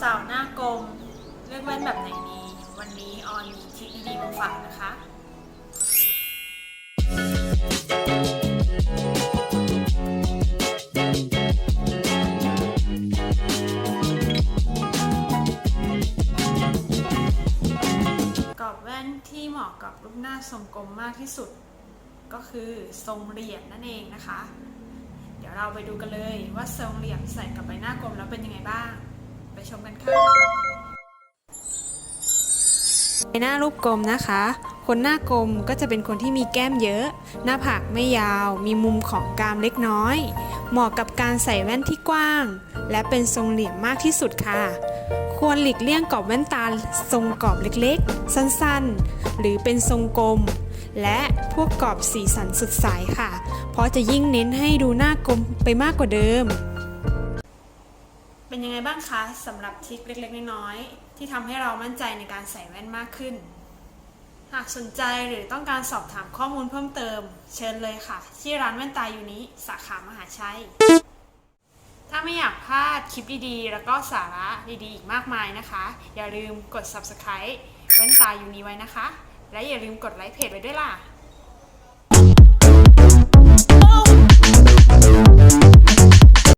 สาวหน้ากลมเลือกแว่นแบบไหนดี วันนี้ออนมีทริคดีๆมาฝากนะคะ กรอบแว่นที่เหมาะกับรูปหน้าทรงกลมมากที่สุด ก็คือทรงเหลี่ยมนั่นเองนะคะ เดี๋ยวเราไปดูกันเลยว่าทรงเหลี่ยมใส่กับใบหน้ากลมแล้วเป็นยังไงบ้าง ชมกันค่ะในหน้ารูปกลมนะคะ คนหน้ากลมก็จะเป็นคนที่มีแก้มเยอะ หน้าผากไม่ยาว มีมุมของกรามเล็กน้อย เหมาะกับการใส่แว่นที่กว้าง และเป็นทรงเหลี่ยมมากที่สุดค่ะ ควรหลีกเลี่ยงกรอบแว่นตาทรงกรอบเล็กๆ สั้นๆ หรือเป็นทรงกลม และพวกกรอบสีสันสดใสค่ะ เพราะจะยิ่งเน้นให้ดูหน้ากลมไปมากกว่าเดิม เป็นยังไงบ้างคะสำหรับทริคเล็กๆน้อยๆที่ทำให้เรามั่นใจในการใส่แว่นมากขึ้น หากสนใจหรือต้องการสอบถามข้อมูลเพิ่มเติม เชิญเลยค่ะ ที่ร้านแว่นตายูนิสาขามหาชัย ถ้าไม่อยากพลาดคลิปดีๆ แล้วก็สาระดีๆ อีกมากมายนะคะ อย่าลืมกด subscribe แว่นตายูนิไว้นะคะ และอย่าลืมกดไลค์เพจไว้ด้วยล่ะ